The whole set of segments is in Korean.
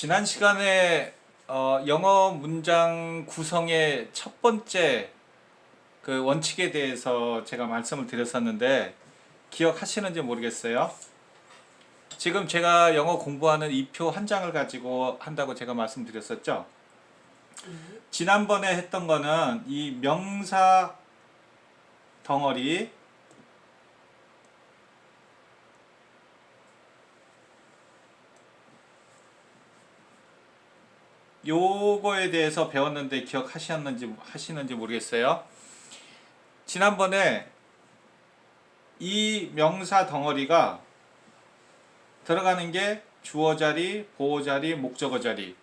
지난 시간에 어, 영어 문장 구성의 첫 번째 그 원칙에 대해서 제가 말씀을 드렸었는데 기억하시는지 모르겠어요. 지금 제가 영어 공부하는 이표한 장을 가지고 한다고 제가 말씀드렸었죠. 지난번에 했던 거는 이 명사 덩어리 요거에 대해서 배웠는데 기억하셨는지 하시는지 모르겠어요. 지난번에 이 명사 덩어리가 들어가는 게 주어 자리, 보호 자리, 목적어 자리에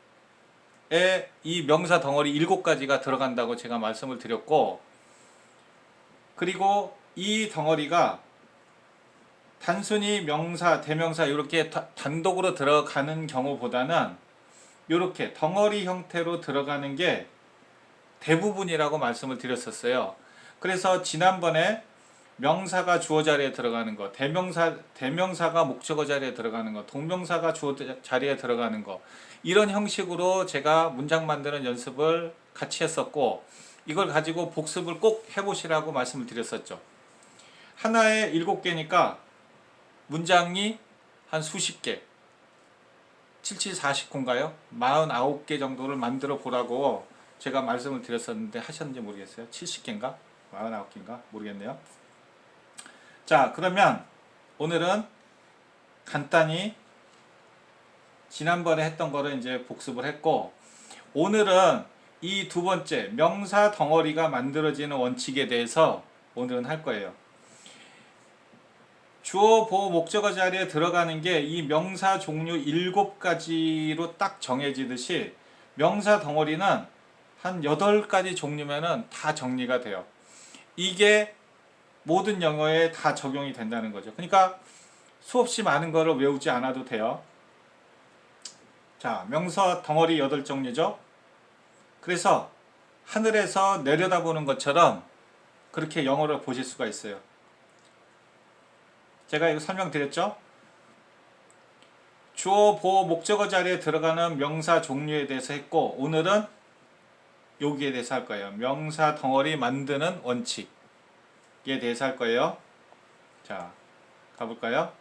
이 명사 덩어리 일곱 가지가 들어간다고 제가 말씀을 드렸고 그리고 이 덩어리가 단순히 명사, 대명사 이렇게 다- 단독으로 들어가는 경우보다는 이렇게 덩어리 형태로 들어가는 게 대부분이라고 말씀을 드렸었어요. 그래서 지난번에 명사가 주어 자리에 들어가는 거, 대명사 대명사가 목적어 자리에 들어가는 거, 동명사가 주어 자리에 들어가는 거 이런 형식으로 제가 문장 만드는 연습을 같이 했었고 이걸 가지고 복습을 꼭 해보시라고 말씀을 드렸었죠. 하나에 일곱 개니까 문장이 한 수십 개, 77, 49인가요? 49개 정도를 만들어 보라고 제가 말씀을 드렸었는데 하셨는지 모르겠어요. 70개인가? 49개인가? 모르겠네요. 자, 그러면 오늘은 간단히 지난번에 했던 거를 이제 복습을 했고 오늘은 이 두 번째 명사 덩어리가 만들어지는 원칙에 대해서 오늘은 할 거예요. 주어, 보호, 목적어 자리에 들어가는 게 이 명사 종류 일곱 가지로 딱 정해지듯이 명사 덩어리는 한 여덟 가지 종류면은 다 정리가 돼요. 이게 모든 영어에 다 적용이 된다는 거죠. 그러니까 수없이 많은 거를 외우지 않아도 돼요. 자, 명사 덩어리 여덟 종류죠. 그래서 하늘에서 내려다보는 것처럼 그렇게 영어를 보실 수가 있어요. 제가 이거 설명드렸죠? 주어, 보호, 목적어 자리에 들어가는 명사 종류에 대해서 했고 오늘은 여기에 대해서 할 거예요. 명사 덩어리 만드는 원칙에 대해서 할 거예요. 자, 가볼까요?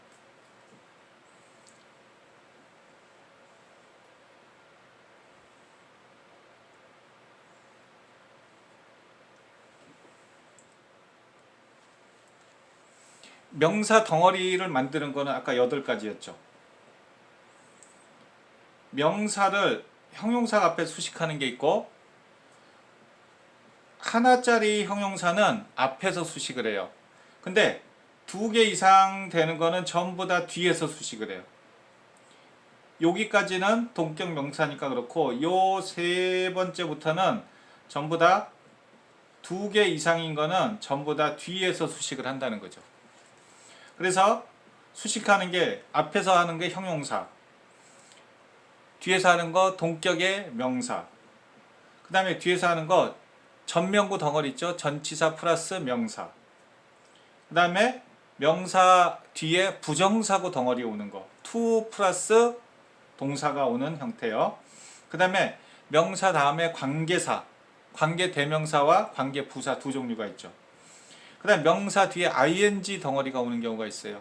명사 덩어리를 만드는 거는 아까 8가지였죠. 명사를 형용사 앞에 수식하는 게 있고 하나짜리 형용사는 앞에서 수식을 해요. 근데 두 개 이상 되는 거는 전부 다 뒤에서 수식을 해요. 여기까지는 동격 명사니까 그렇고 요 세 번째부터는 전부 다 두 개 이상인 거는 전부 다 뒤에서 수식을 한다는 거죠. 그래서 수식하는 게 앞에서 하는 게 형용사, 뒤에서 하는 거 동격의 명사, 그 다음에 뒤에서 하는 거 전명구 덩어리 있죠? 전치사 플러스 명사. 그 다음에 명사 뒤에 부정사구 덩어리 오는 거, to 플러스 동사가 오는 형태요. 그 다음에 명사 다음에 관계사, 관계 대명사와 관계 부사 두 종류가 있죠. 그 다음 명사 뒤에 ing 덩어리가 오는 경우가 있어요.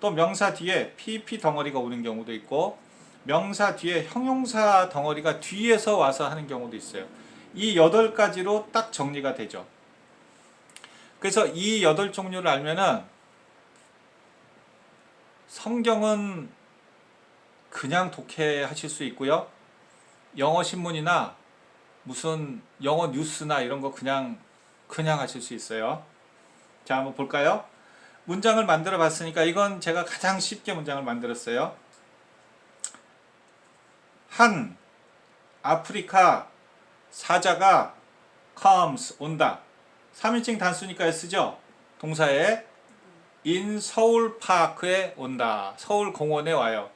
또 명사 뒤에 pp 덩어리가 오는 경우도 있고 명사 뒤에 형용사 덩어리가 뒤에서 와서 하는 경우도 있어요. 이 여덟 가지로 딱 정리가 되죠. 그래서 이 여덟 종류를 알면은 성경은 그냥 독해하실 수 있고요. 영어 신문이나 무슨 영어 뉴스나 이런 거 그냥 그냥 하실 수 있어요. 자, 한번 볼까요? 문장을 만들어 봤으니까 이건 제가 가장 쉽게 문장을 만들었어요. 한 아프리카 사자가 comes 온다. 3인칭 단수니까 쓰죠. 동사에 in 서울 파크에 온다. 서울 공원에 와요.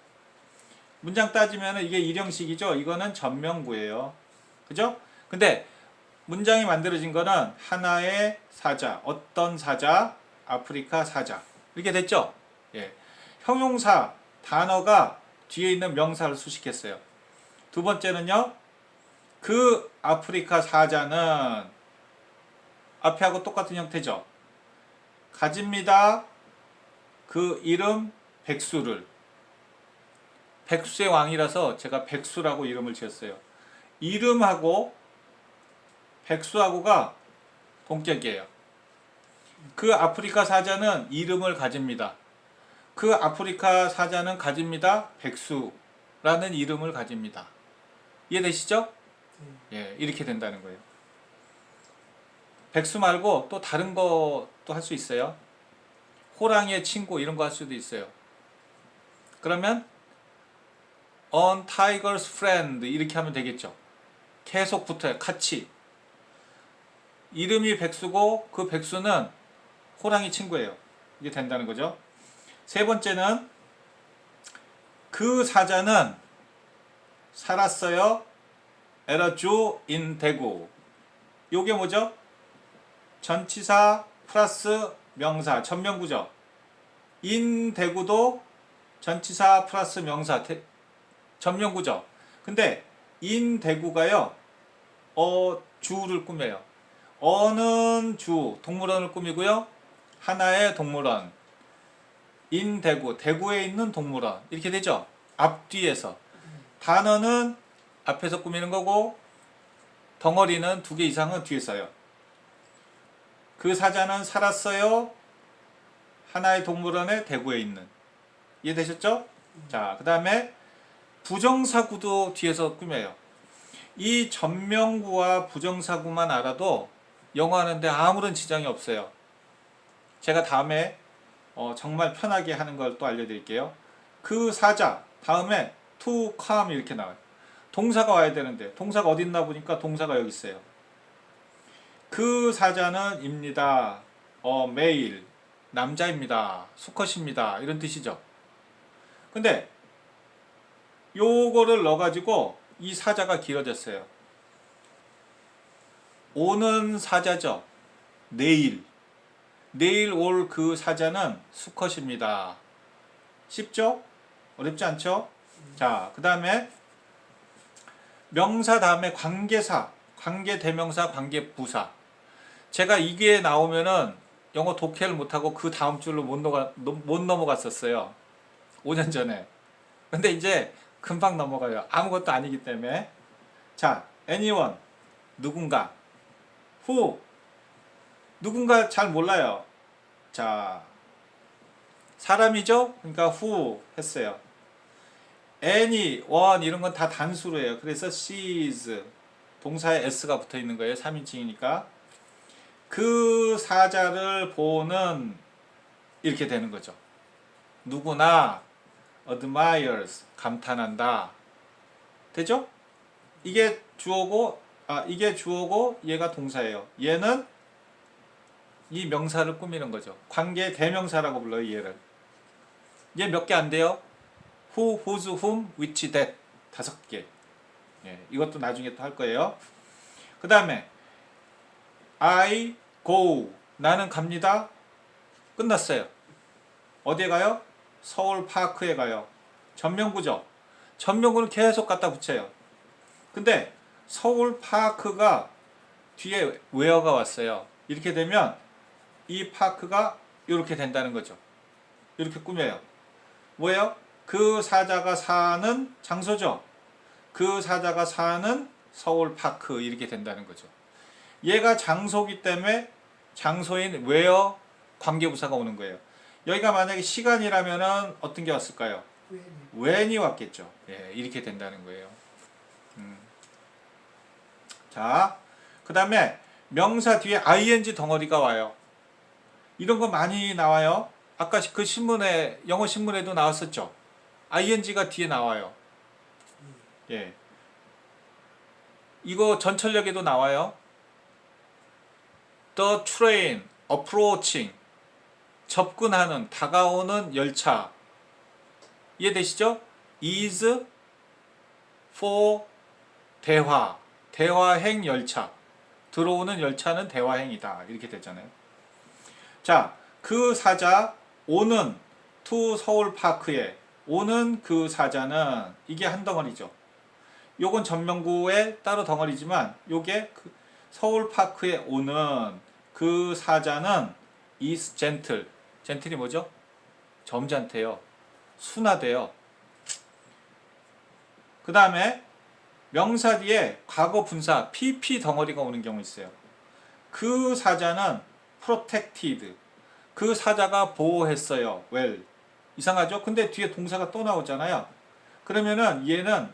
문장 따지면 이게 일형식이죠. 이거는 전명구예요. 그죠? 근데 문장이 만들어진 거는 하나의 사자, 어떤 사자, 아프리카 사자. 이렇게 됐죠? 예. 형용사, 단어가 뒤에 있는 명사를 수식했어요. 두 번째는요. 그 아프리카 사자는 앞에하고 똑같은 형태죠. 가집니다. 그 이름 백수를 백수의 왕이라서 제가 백수라고 이름을 지었어요. 이름하고 백수하고가 동격이에요. 그 아프리카 사자는 이름을 가집니다. 그 아프리카 사자는 가집니다. 백수라는 이름을 가집니다. 이해되시죠? 예, 이렇게 된다는 거예요. 백수 말고 또 다른 것도 할 수 있어요. 호랑이의 친구 이런 거 할 수도 있어요. 그러면 on tiger's friend 이렇게 하면 되겠죠. 계속 붙어요. 같이. 이름이 백수고 그 백수는 호랑이 친구예요. 이게 된다는 거죠. 세 번째는 그 사자는 살았어요. 에러주 인 대구. 요게 뭐죠? 전치사 플러스 명사 전명구죠. 인 대구도 전치사 플러스 명사 대- 전명구죠. 근데 인 대구가요. 어 주를 꾸며요. 어는 주 동물원을 꾸미고요. 하나의 동물원. 인 대구 대구에 있는 동물원 이렇게 되죠. 앞뒤에서 단어는 앞에서 꾸미는 거고 덩어리는 두 개 이상은 뒤에 써요. 그 사자는 살았어요. 하나의 동물원의 대구에 있는. 이해되셨죠? 자, 그 다음에 부정사구도 뒤에서 꾸며요. 이 전명구와 부정사구만 알아도 영어 하는데 아무런 지장이 없어요. 제가 다음에 어, 정말 편하게 하는 걸 또 알려드릴게요. 그 사자 다음에 to come 이렇게 나와요. 동사가 와야 되는데 동사가 어디 있나 보니까 동사가 여기 있어요. 그 사자는 입니다. 어, 메일 남자입니다. 수컷입니다. 이런 뜻이죠. 근데 요거를 넣어가지고 이 사자가 길어졌어요. 오는 사자죠. 내일. 내일 올 그 사자는 수컷입니다. 쉽죠? 어렵지 않죠? 자, 그 다음에 명사 다음에 관계사, 관계 대명사, 관계 부사. 제가 이게 나오면은 영어 독해를 못하고 그 다음 줄로 못, 넘어가, 못 넘어갔었어요. 5년 전에. 근데 이제 금방 넘어가요. 아무것도 아니기 때문에. 자, anyone. 누군가. Who. 누군가 잘 몰라요. 자, 사람이죠? 그러니까 who 했어요. any, one 이런 건 다 단수로 해요. 그래서 sees 동사에 s가 붙어 있는 거예요. 3인칭이니까. 그 사자를 보는 이렇게 되는 거죠. 누구나 admires 감탄한다. 되죠? 이게 주어고 아 이게 주어고 얘가 동사예요. 얘는 이 명사를 꾸미는 거죠. 관계 대명사라고 불러요, 얘를. 얘 몇 개 안 돼요? who, whose, whom, which, that 다섯 개. 예, 이것도 나중에 또 할 거예요. 그 다음에 I go 나는 갑니다. 끝났어요. 어디에 가요? 서울 파크에 가요. 전명구죠. 전명구는 계속 갖다 붙여요. 근데 서울 파크가 뒤에 웨어가 왔어요. 이렇게 되면 이 파크가 이렇게 된다는 거죠. 이렇게 꾸며요. 뭐예요? 그 사자가 사는 장소죠. 그 사자가 사는 서울 파크 이렇게 된다는 거죠. 얘가 장소기 때문에 장소인 where 관계부사가 오는 거예요. 여기가 만약에 시간이라면은 어떤 게 왔을까요? when이 왔겠죠. 예, 이렇게 된다는 거예요. 음. 자, 그 다음에 명사 뒤에 ing 덩어리가 와요. 이런 거 많이 나와요. 아까 그 신문에 영어 신문에도 나왔었죠. ing가 뒤에 나와요. 예. 이거 전철역에도 나와요. The train approaching 접근하는 다가오는 열차 이해되시죠? is for 대화 대화행 열차 들어오는 열차는 대화행이다 이렇게 되잖아요. 자, 그 사자 오는 투 서울 파크에 오는 그 사자는 이게 한 덩어리죠. 요건 전명구의 따로 덩어리지만 요게 그 서울파크에 오는 그 사자는 is gentle. 젠틀이 뭐죠? 점잖대요. 순하대요. 그 다음에 명사 뒤에 과거 분사 pp 덩어리가 오는 경우 있어요. 그 사자는 protected. 그 사자가 보호했어요. well. 이상하죠? 근데 뒤에 동사가 또 나오잖아요. 그러면은 얘는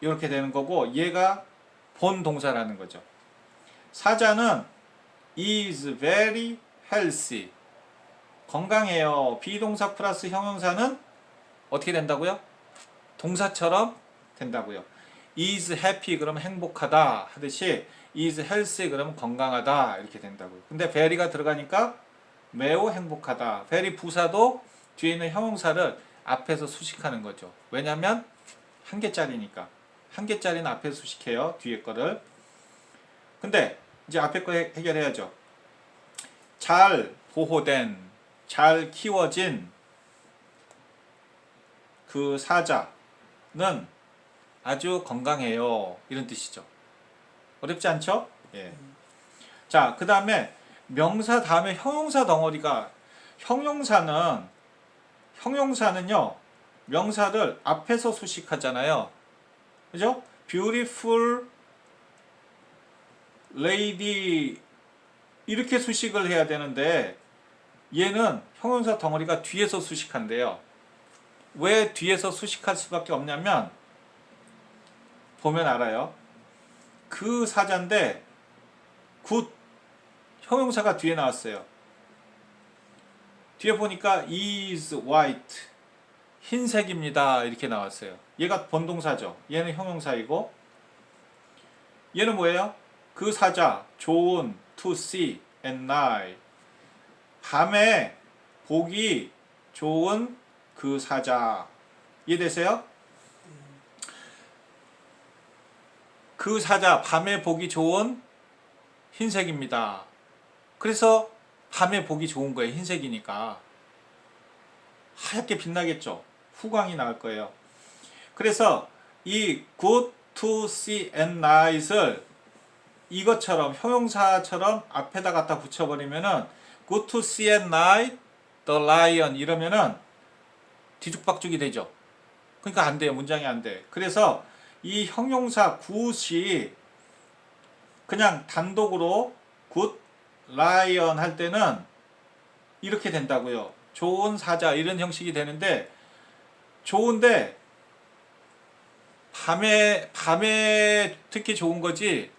이렇게 되는 거고 얘가 본 동사라는 거죠. 사자는 is very healthy. 건강해요. 비동사 플러스 형용사는 어떻게 된다고요? 동사처럼 된다고요. Is happy 그러면 행복하다 하듯이 is healthy 그러면 건강하다 이렇게 된다고요. 근데 very가 들어가니까 매우 행복하다. very 부사도 뒤에 있는 형용사를 앞에서 수식하는 거죠. 왜냐하면 한 개짜리니까 한 개짜리는 앞에 수식해요. 뒤에 거를. 근데 이제 앞에 거 해- 해결해야죠. 잘 보호된, 잘 키워진 그 사자는 아주 건강해요. 이런 뜻이죠. 어렵지 않죠? 예. 자, 그 다음에 명사 다음에 형용사 덩어리가 형용사는 형용사는요 명사를 앞에서 수식하잖아요. 그죠? beautiful lady 이렇게 수식을 해야 되는데 얘는 형용사 덩어리가 뒤에서 수식한대요. 왜 뒤에서 수식할 수밖에 없냐면 보면 알아요. 그 사자인데 굿 형용사가 뒤에 나왔어요. 뒤에 보니까 is white 흰색입니다 이렇게 나왔어요. 얘가 본동사죠. 얘는 형용사이고 얘는 뭐예요? 그 사자 좋은 to see at night 밤에 보기 좋은 그 사자 이해되세요? 그 사자 밤에 보기 좋은 흰색입니다. 그래서 밤에 보기 좋은 거예요. 흰색이니까. 하얗게 빛나겠죠. 후광이 나올 거예요. 그래서 이 good to see and night을 이것처럼 형용사처럼 앞에다 갖다 붙여버리면은 good to see and night the lion 이러면은 뒤죽박죽이 되죠. 그러니까 안 돼요. 문장이 안 돼. 그래서 이 형용사 good이 그냥 단독으로 good lion 할 때는 이렇게 된다고요. 좋은 사자 이런 형식이 되는데 좋은데 밤에 밤에 특히 좋은 거지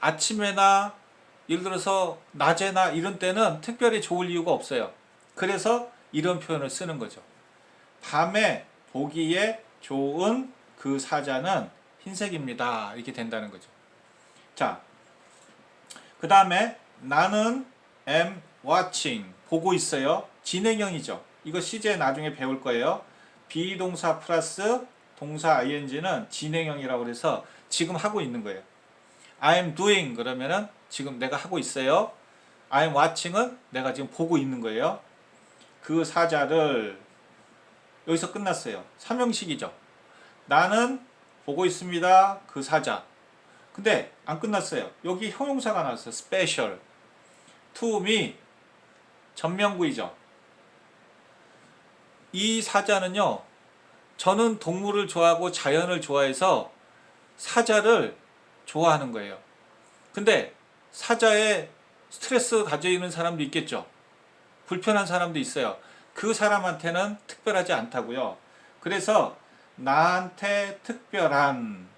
아침에나 예를 들어서 낮에나 이런 때는 특별히 좋을 이유가 없어요. 그래서 이런 표현을 쓰는 거죠. 밤에 보기에 좋은 그 사자는 흰색입니다. 이렇게 된다는 거죠. 자, 그 다음에 나는 am watching 보고 있어요. 진행형이죠. 이거 시제 나중에 배울 거예요. 비동사 플러스 동사 ing는 진행형이라고 그래서 지금 하고 있는 거예요. I'm doing 그러면은 지금 내가 하고 있어요. I'm watching은 내가 지금 보고 있는 거예요. 그 사자를 여기서 끝났어요. 삼형식이죠. 나는 보고 있습니다. 그 사자. 근데 안 끝났어요. 여기 형용사가 나왔어요. special. to me. 전명구이죠. 이 사자는요. 저는 동물을 좋아하고 자연을 좋아해서 사자를 좋아하는 거예요. 근데 사자에 스트레스 가져 있는 사람도 있겠죠. 불편한 사람도 있어요. 그 사람한테는 특별하지 않다고요. 그래서 나한테 특별한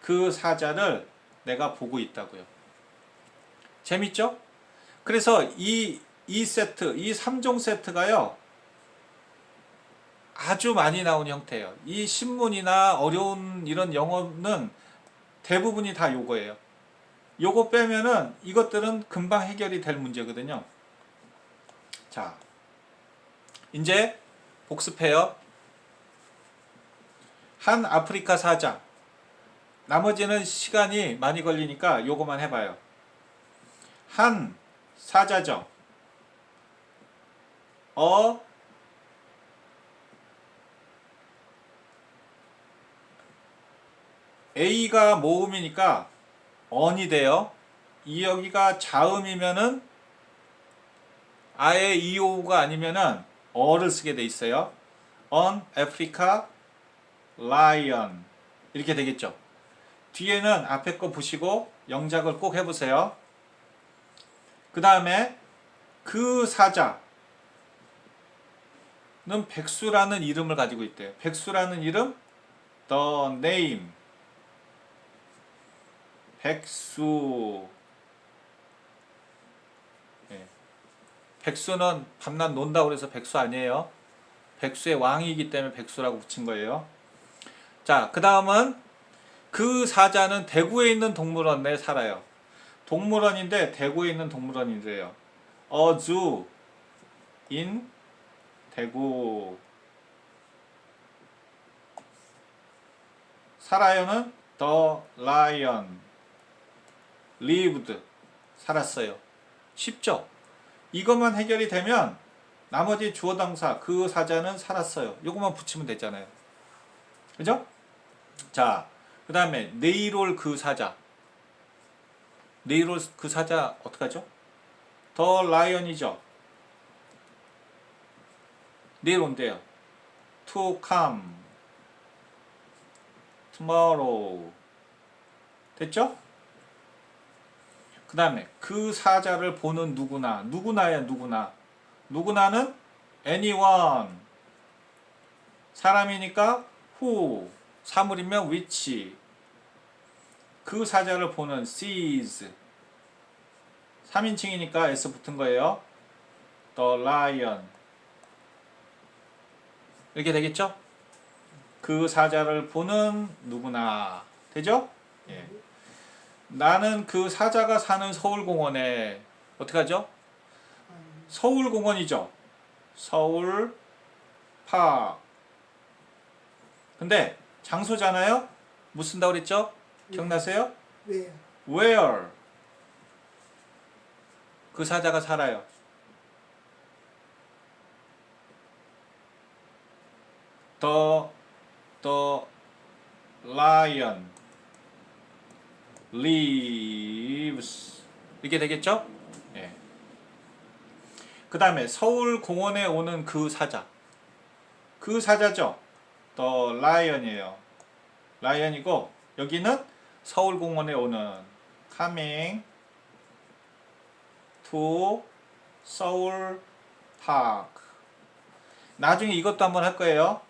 그 사자를 내가 보고 있다고요. 재밌죠? 그래서 이, 이 세트, 이 3종 세트가요. 아주 많이 나온 형태예요. 이 신문이나 어려운 이런 영어는 대부분이 다 요거예요. 요거 빼면은 이것들은 금방 해결이 될 문제거든요. 자, 이제 복습해요. 한 아프리카 사자. 나머지는 시간이 많이 걸리니까 요거만 해봐요. 한 사자죠. 어 A가 모음이니까 on이 돼요. 이 여기가 자음이면은 아예 EO가 아니면은 어를 쓰게 돼 있어요. on Africa lion 이렇게 되겠죠. 뒤에는 앞에 거 보시고 영작을 꼭 해보세요. 그 다음에 그 사자는 백수라는 이름을 가지고 있대요. 백수라는 이름 the name 백수 예. 백수는 밤낮 논다고 그래서 백수 아니에요. 백수의 왕이기 때문에 백수라고 붙인 거예요. 자, 그 다음은 그 사자는 대구에 있는 동물원 내에 살아요. 동물원인데 대구에 있는 동물원이래요. 어주 인 대구 살아요는 the lion lived 살았어요. 쉽죠? 이것만 해결이 되면 나머지 주어 동사 그 사자는 살았어요. 요것만 붙이면 되잖아요. 그죠? 자, 그 다음에 올그 사자. 올그 사자 어떡하죠? 더 라이언이죠. 내일 온대요. To come. Tomorrow. 됐죠? 그 다음에 그 사자를 보는 누구나. 누구나야 누구나. 누구나는 anyone. 사람이니까 who. 사물이면 which. 그 사자를 보는 sees. 3인칭이니까 s 붙은 거예요. the lion. 이렇게 되겠죠? 그 사자를 보는 누구나. 되죠? 예. 나는 그 사자가 사는 서울공원에 어떻게 하죠? 서울공원이죠. 서울 파. 근데 장소잖아요. 뭐 쓴다고 그랬죠? 기억나세요? 왜요? Where 그 사자가 살아요. The the lion lives 이게 되겠죠? 예. 그 다음에 서울 공원에 오는 그 사자 그 사자죠. The lion이에요. lion이고 여기는 서울 공원에 오는 coming to 서울 파크. 나중에 이것도 한번 할 거예요.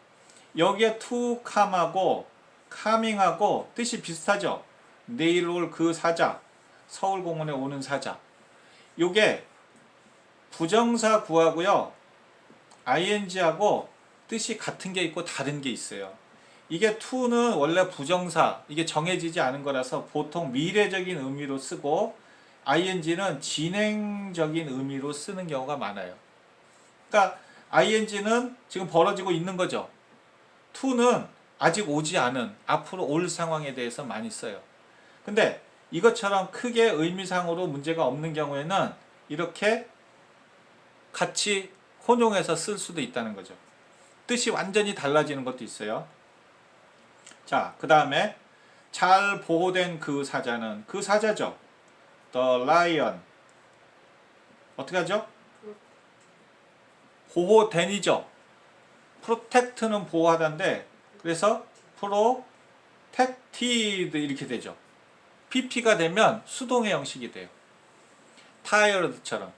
여기에 to come하고 coming하고 뜻이 비슷하죠. 내일 올 그 사자, 서울 공원에 오는 사자. 요게 부정사 구하고요. ing하고 뜻이 같은 게 있고 다른 게 있어요. 이게 to는 원래 부정사, 이게 정해지지 않은 거라서 보통 미래적인 의미로 쓰고 ing는 진행적인 의미로 쓰는 경우가 많아요. 그러니까 ing는 지금 벌어지고 있는 거죠. to는 아직 오지 않은 앞으로 올 상황에 대해서 많이 써요. 근데 이것처럼 크게 의미상으로 문제가 없는 경우에는 이렇게 같이 혼용해서 쓸 수도 있다는 거죠. 뜻이 완전히 달라지는 것도 있어요. 자, 그 다음에 잘 보호된 그 사자는 그 사자죠. The lion. 어떻게 하죠? 보호된이죠. protect는 보호하다인데 그래서 protected 이렇게 되죠. pp가 되면 수동의 형식이 돼요. tired처럼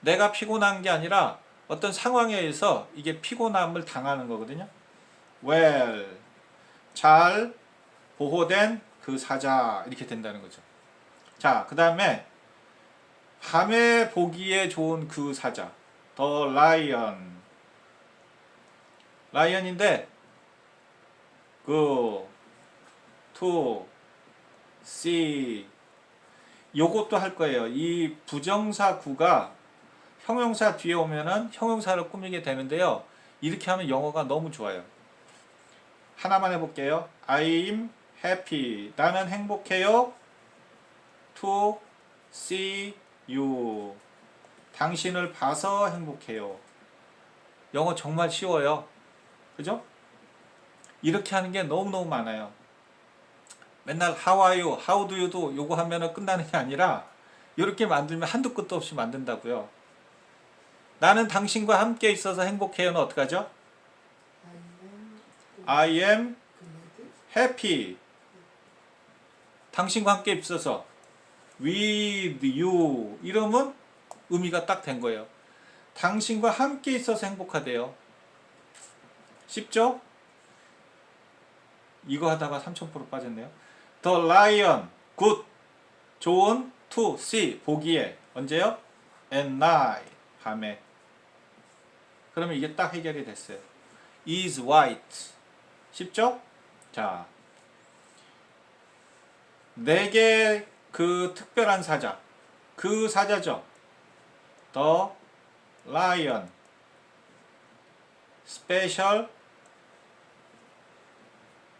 내가 피곤한 게 아니라 어떤 상황에 의해서 이게 피곤함을 당하는 거거든요. well 잘 보호된 그 사자 이렇게 된다는 거죠. 자, 그 다음에 밤에 보기에 좋은 그 사자 the lion 라이언인데 그 to see 요것도 할 거예요. 이 부정사 구가 형용사 뒤에 오면은 형용사를 꾸미게 되는데요. 이렇게 하면 영어가 너무 좋아요. 하나만 해볼게요. I'm happy. 나는 행복해요. To see you. 당신을 봐서 행복해요. 영어 정말 쉬워요. 그죠? 이렇게 하는 게 너무너무 많아요. 맨날 how are you, how do you도 요거 하면은 끝나는 게 아니라 이렇게 만들면 한두 끝도 없이 만든다고요. 나는 당신과 함께 있어서 행복해요는 어떡하죠? I am happy. 당신과 함께 있어서 with you 이러면 의미가 딱 된 거예요. 당신과 함께 있어서 행복하대요. 쉽죠? 이거 하다가 3000% 빠졌네요. The lion, good, 좋은, to see, 보기에 언제요? At night, 밤에. 그러면 이게 딱 해결이 됐어요. is white. 쉽죠? 자, 네 개 그 특별한 사자. 그 사자죠. The lion. special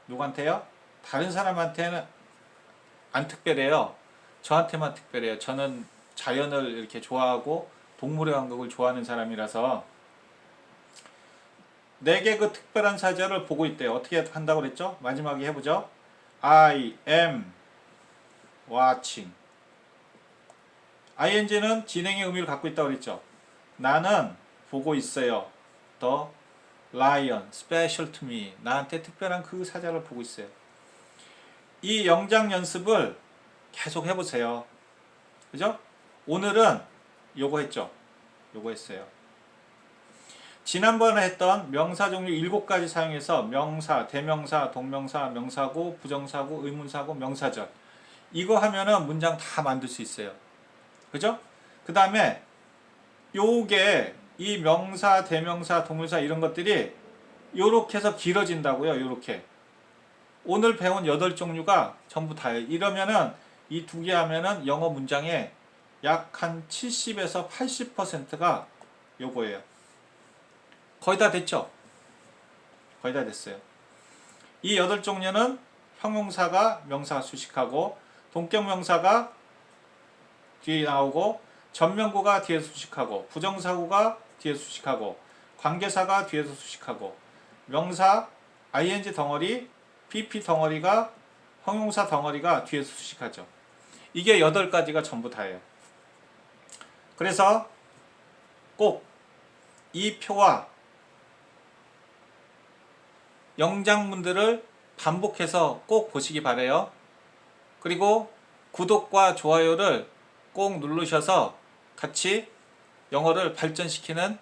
누구한테요? 다른 사람한테는 안 특별해요. 저한테만 특별해요. 저는 자연을 이렇게 좋아하고 동물의 왕국을 좋아하는 사람이라서 내게 그 특별한 사자를 보고 있대요. 어떻게 한다고 그랬죠? 마지막에 해보죠. I am watching. ing는 진행의 의미를 갖고 있다고 그랬죠. 나는 보고 있어요. The lion, special to me. 나한테 특별한 그 사자를 보고 있어요. 이 영장 연습을 계속 해보세요. 그죠? 오늘은 요거 했죠. 요거 했어요. 지난번에 했던 명사 종류 7가지 사용해서 명사, 대명사, 동명사, 명사고, 부정사고, 의문사고, 명사절. 이거 하면은 문장 다 만들 수 있어요. 그죠? 그 다음에 요게 이 명사, 대명사, 동명사 이런 것들이 요렇게 해서 길어진다고요. 요렇게. 오늘 배운 8종류가 전부 다예요. 이러면은 이 두 개 하면은 영어 문장의 약 한 70에서 80%가 요거예요. 거의 다 됐죠? 거의 다 됐어요. 이 여덟 종류는 형용사가 명사가 수식하고 동격명사가 뒤에 나오고 전명구가 뒤에서 수식하고 부정사구가 뒤에서 수식하고 관계사가 뒤에서 수식하고 명사 ing 덩어리 pp 덩어리가 형용사 덩어리가 뒤에서 수식하죠. 이게 여덟 가지가 전부 다예요. 그래서 꼭 이 표와 영장문들을 반복해서 꼭 보시기 바래요. 그리고 구독과 좋아요를 꼭 누르셔서 같이 영어를 발전시키는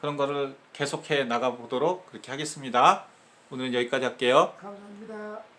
그런 거를 계속해 나가 보도록 그렇게 하겠습니다. 오늘 여기까지 할게요. 감사합니다.